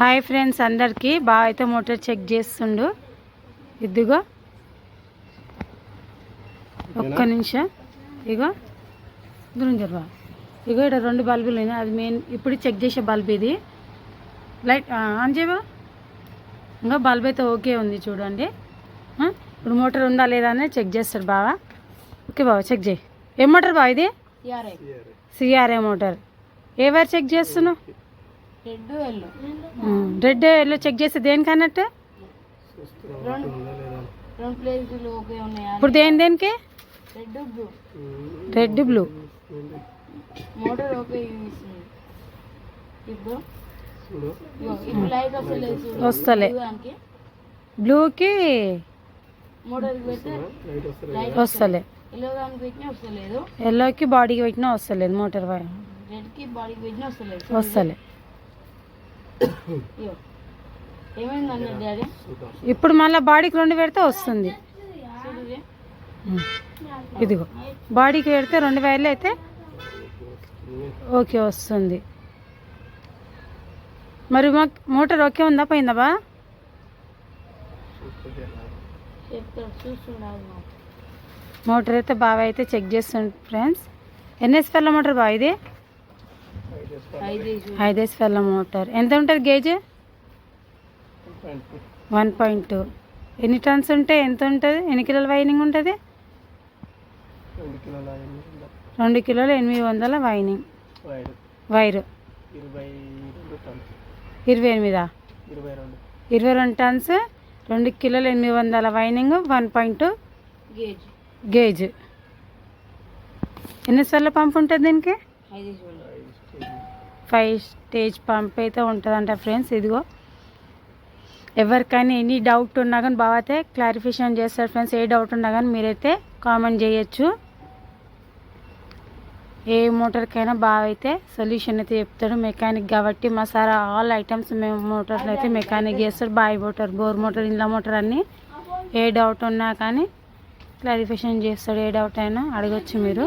Hi friends అందరికీ. బాగా అయితే మోటార్ చెక్ చేస్తుండు. ఇదిగో. ఒక్క నిమిషం. ఇగో. దూరం జరవా ఇగో ఇక్కడ రెండు బల్బులు ఉన్నాయి. అది మెయిన్ ఇప్పుడు చెక్ చేసే బల్బ్ ఇది. లైట్ ఆన్ చేయవా? ఇంకా బల్బ్ అయితే ఓకే ఉంది చూడండి. ఇప్పుడు మోటార్ ఉందా లేదా అనేది చెక్ చేస్తాడు బావా. ఓకే బావ చెక్ చేయి. ఏం మోటార్ బావ ఇది? C R A. మోటార్. ఏ వైర్ చెక్ చేస్తున్నావు రెడ్ ఎల్లో. చెక్ చేస్తే దేనికి అన్నట్టు ఇప్పుడు దేని దేనికి? Red blue. వస్తలే బ్లూకి వస్తలే. ఎల్లోకి బాడీకి పెట్టినా వస్తలేదు మోటార్ వైర్ వస్తలే ఇగో ఏమైంది అన్న డాడీ ఇప్పుడు మళ్ళీ బాడీకి రెండు పెడితే వస్తుంది. ఇదిగో. బాడీకి పెడితే రెండు వైర్లు అయితే ఓకే వస్తుంది. మరి మోటార్ ఓకే ఉందా పోయిందా బా. మోటార్ అయితే బాగా అయితే చెక్ చేస్తుంది ఫ్రెండ్స్. ఎన్ఎస్ఎల్ మోటార్ బా ఇది? ఐదు చూడు. ఐదేస్ఎల్ మోటార్. ఎంత ఉంటుంది గేజ్? One point two. ఎన్ని టన్స్ ఉంటే ఎంత ఉంటుంది? ఎన్ని కిలోల వైనింగ్ ఉంటుంది? రెండు కిలోల ఎనిమిది వందల వైనింగ్. వైరు. ఇరవై ఎనిమిదా? ఇరవై రెండు టన్స్ రెండు కిలోల ఎనిమిది వందల winding one point gauge. Gauge. ఎన్నిసార్లు పంప్ ఉంటుంది దీనికి? ఫైవ్ స్టేజ్ పంప్ అయితే ఉంటుందంట ఫ్రెండ్స్ ఇదిగో. ఎవరికైనా ఎనీ డౌట్ ఉన్నా కానీ బాగా అయితే క్లారిఫికేషన్ చేస్తారు ఫ్రెండ్స్ ఏ డౌట్ ఉన్నా కానీ మీరైతే కామెంట్ చేయొచ్చు. ఏ మోటార్కైనా బాగా అయితే సొల్యూషన్ అయితే చెప్తాడు మెకానిక్ కాబట్టి మా సార్ ఆల్ ఐటమ్స్ మేము మోటార్లు అయితే మెకానిక్ చేస్తాడు బాయ్ మోటార్ బోర్ మోటార్ ఇండ్ల మోటార్ అన్నీ. ఏ డౌట్ ఉన్నా కానీ క్లారిఫికేషన్ చేస్తాడు ఏ డౌట్ అయినా అడగచ్చు మీరు.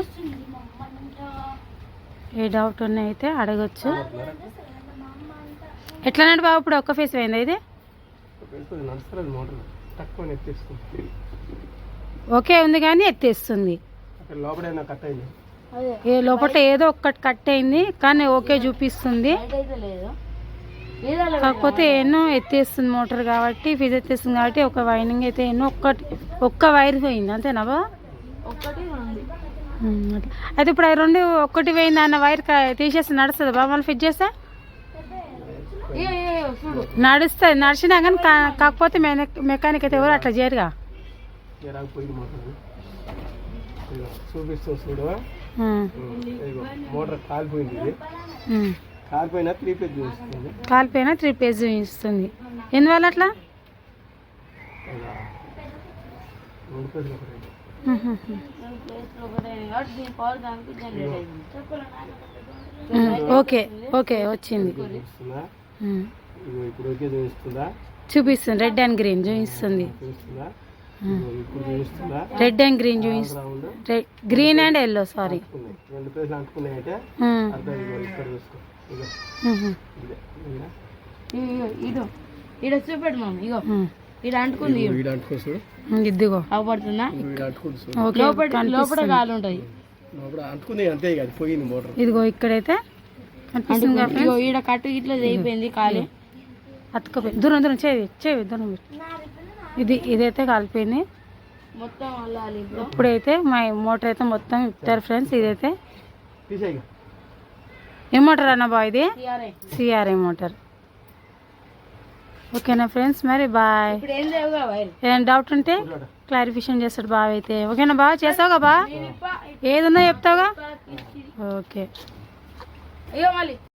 ఏ డౌట్ ఉన్నా అయితే అడగచ్చు. ఎట్లా నడు బాబు ఇప్పుడు ఒక్క ఫేస్ పోయిందా ఇది? ఓకే ఉంది కానీ ఎత్తేస్తుంది. ఏ లోపల ఏదో ఒక్కటి కట్ అయింది కానీ ఓకే చూపిస్తుంది. కాకపోతే ఎన్నో ఎత్తేస్తుంది మోటార్ కాబట్టి ఫీజు ఎత్తేస్తుంది కాబట్టి ఒక వైనింగ్ అయితే ఎన్నో ఒక్కటి ఒక్క వైర్ పోయింది అంతేనా బా ఒక్కటి రెండు ఉమ్, అట్లా. అయితే ఇప్పుడు ఆ రెండు ఒక్కటి పోయింది అన్న వైర్ క- తీసేస్తే నడుస్తుంది బా మళ్ళీ ఫిట్ చేస్తే? నడుస్తుంది నడిచినా కానీ కాకపోతే మెకానిక్ అయితే ఎవరు అట్లా చేయరుగా? ఎరాకపోయింది చూపిస్తూ చూడు మోటార్ కాలిపోయింది కాలిపోయినా త్రీ పేజ్ చూపిస్తుంది కాలిపోయినా త్రీ పేజ్ చూపిస్తుంది ఎందువల్ల అట్లా ఓకే ఓకే వచ్చింది. చూపిస్తుందా రెడ్ అండ్ గ్రీన్ చూపిస్తుంది. రెడ్ అండ్ గ్రీన్ చూపిస్తుంది గ్రీన్ అండ్ ఎల్లో సారీ ఇదే ఇదిగా. ఇగో ఇదో ఇడ మామ ఇగో ఇడ అంటుకుంది ఇదిగో అవపడుతుందా? లోపల లోపల మోటార్. ఇదిగో ఇక్కడైతే ఈడ కట్టు ఇట్లా అయిపోయింది కాలి. అతుకపోయి దూరం దూరం చేయి చేయి దూరం. ఇది ఇదైతే కాలిపోయింది. మొత్తం ఇప్పుడైతే మా మోటార్ అయితే మొత్తం ఇప్తారు ఫ్రెండ్స్. ఇదైతే ఏ మోటార్ అన్న బా ఇది? C R A motor. ఓకేనా ఫ్రెండ్స్ మరి బాయ్ ఏదైనా డౌట్ ఉంటే క్లారిఫికేషన్ చేస్తాడు బాగా అయితే. ఓకేనా బా చేస్తావుగా బా ఏదన్నా చెప్తావుగా? ఓకే